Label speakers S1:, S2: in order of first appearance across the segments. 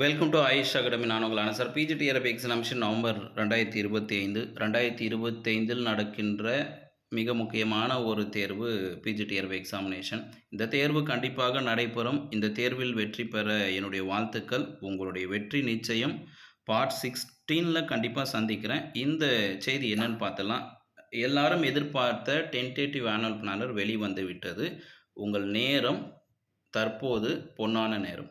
S1: Welcome to AYUSH academy நான் உங்கள் sir பிஜிடிஆர்எஃப் examination November ரெண்டாயிரத்தி இருபத்தி ஐந்து ரெண்டாயிரத்தி இருபத்தைந்தில் நடக்கின்ற மிக முக்கியமான ஒரு தேர்வு பிஜிடிஆர்எஃப் எக்ஸாமினேஷன் இந்த தேர்வு கண்டிப்பாக நடைபெறும். இந்த தேர்வில் வெற்றி பெற என்னுடைய வாழ்த்துக்கள். உங்களுடைய வெற்றி நிச்சயம். பார்ட் சிக்ஸ்டீனில் கண்டிப்பாக சந்திக்கிறேன். இந்த செய்தி என்னன்னு பார்த்தலாம் எல்லாரும் எதிர்பார்த்த டென்டேட்டிவ் ஆனுவல் பிளானர் வெளிவந்து விட்டது. உங்கள் நேரம் தற்போது பொன்னான நேரம்.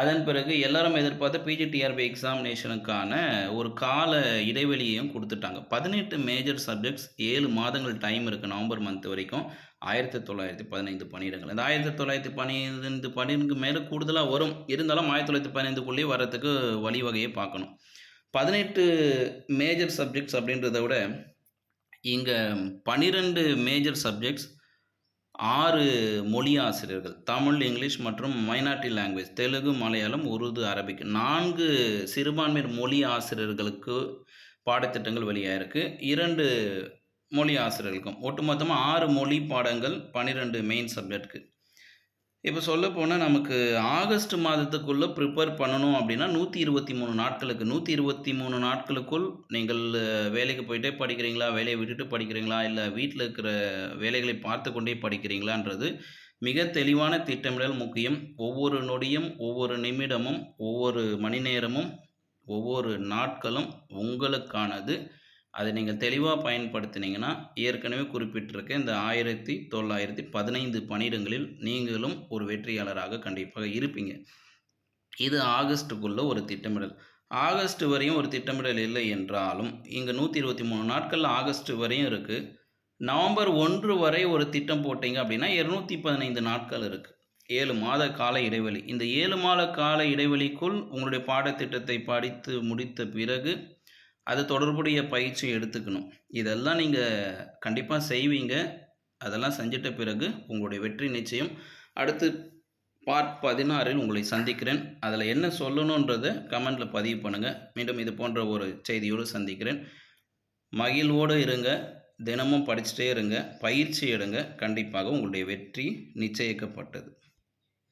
S1: அதன் பிறகு எல்லாரும் எதிர்பார்த்த பிஜிடிஆர்பி எக்ஸாமினேஷனுக்கான ஒரு கால இடைவெளியையும் கொடுத்துட்டாங்க. பதினெட்டு மேஜர் சப்ஜெக்ட்ஸ் ஏழு மாதங்கள் டைம் இருக்குது நவம்பர் மந்த் வரைக்கும். ஆயிரத்தி தொள்ளாயிரத்தி பதினைந்து பன்னிரெண்டுகள் இந்த ஆயிரத்தி தொள்ளாயிரத்தி பன்னிரெண்டு பன்னிரெண்டுக்கு மேலே கூடுதலாக வரும். இருந்தாலும் ஆயிரத்தி தொள்ளாயிரத்தி பதினைந்துக்குள்ளேயே வர்றதுக்கு வழிவகையை பார்க்கணும். பதினெட்டு மேஜர் சப்ஜெக்ட்ஸ் அப்படின்றத விட இங்கே பன்னிரெண்டு மேஜர் சப்ஜெக்ட்ஸ் ஆறு மொழி ஆசிரியர்கள் தமிழ் இங்கிலீஷ் மற்றும் minority language Telugu Malayalam Urdu Arabic நான்கு சிறுபான்மையர் மொழி ஆசிரியர்களுக்கு பாடத்திட்டங்கள் வெளியாயிருக்கு. இரண்டு மொழி ஆசிரியர்களுக்கும் ஒட்டுமொத்தமாக ஆறு மொழி பாடங்கள் பன்னிரெண்டு மெயின் சப்ஜெக்ட்க்கு இப்போ சொல்ல போனால் நமக்கு ஆகஸ்ட் மாதத்துக்குள்ளே ப்ரிப்பேர் பண்ணணும் அப்படின்னா நூற்றி இருபத்தி மூணு நாட்களுக்கு. நூற்றி இருபத்தி மூணு நாட்களுக்குள் நீங்கள் வேலைக்கு போயிட்டே படிக்கிறீங்களா? வேலையை விட்டுட்டு படிக்கிறீங்களா? இல்லை வீட்டில் இருக்கிற வேலைகளை பார்த்து கொண்டே படிக்கிறீங்களான்றது மிக தெளிவான திட்டமிடல் முக்கியம். ஒவ்வொரு நொடியும் ஒவ்வொரு நிமிடமும் ஒவ்வொரு மணி நேரமும் ஒவ்வொரு நாட்களும் உங்களுக்கானது. அதை நீங்கள் தெளிவாக பயன்படுத்தினீங்கன்னா ஏற்கனவே குறிப்பிட்டிருக்க இந்த ஆயிரத்தி தொள்ளாயிரத்தி பதினைந்து பணியிடங்களில் நீங்களும் ஒரு வெற்றியாளராக கண்டிப்பாக இருப்பீங்க. இது ஆகஸ்ட்டுக்குள்ளே ஒரு திட்டமிடல். ஆகஸ்ட் வரையும் ஒரு திட்டமிடல் இல்லை என்றாலும் இங்கே நூற்றி இருபத்தி மூணு நாட்கள் ஆகஸ்ட் வரையும் இருக்குது நவம்பர் ஒன்று வரை ஒரு திட்டம் போட்டீங்க அப்படின்னா இரநூத்தி பதினைந்து நாட்கள் இருக்குது ஏழு மாத கால இடைவெளி. இந்த ஏழு மாத கால இடைவெளிக்குள் உங்களுடைய பாடத்திட்டத்தை படித்து முடித்த பிறகு அது தொடர்புடைய பயிற்சி எடுத்துக்கணும். இதெல்லாம் நீங்கள் கண்டிப்பாக செய்வீங்க. அதெல்லாம் செஞ்சிட்ட பிறகு உங்களுடைய வெற்றி நிச்சயம். அடுத்து பார்ட் பதினாறில் உங்களை சந்திக்கிறேன். அதில் என்ன சொல்லணுன்றதை கமெண்டில் பதிவு பண்ணுங்கள் மீண்டும் இது போன்ற ஒரு செய்தியோடு சந்திக்கிறேன். மகிழ்வோடு இருங்க. தினமும் படிச்சுட்டே இருங்க. பயிற்சி எடுங்க. கண்டிப்பாக உங்களுடைய வெற்றி நிச்சயிக்கப்பட்டது.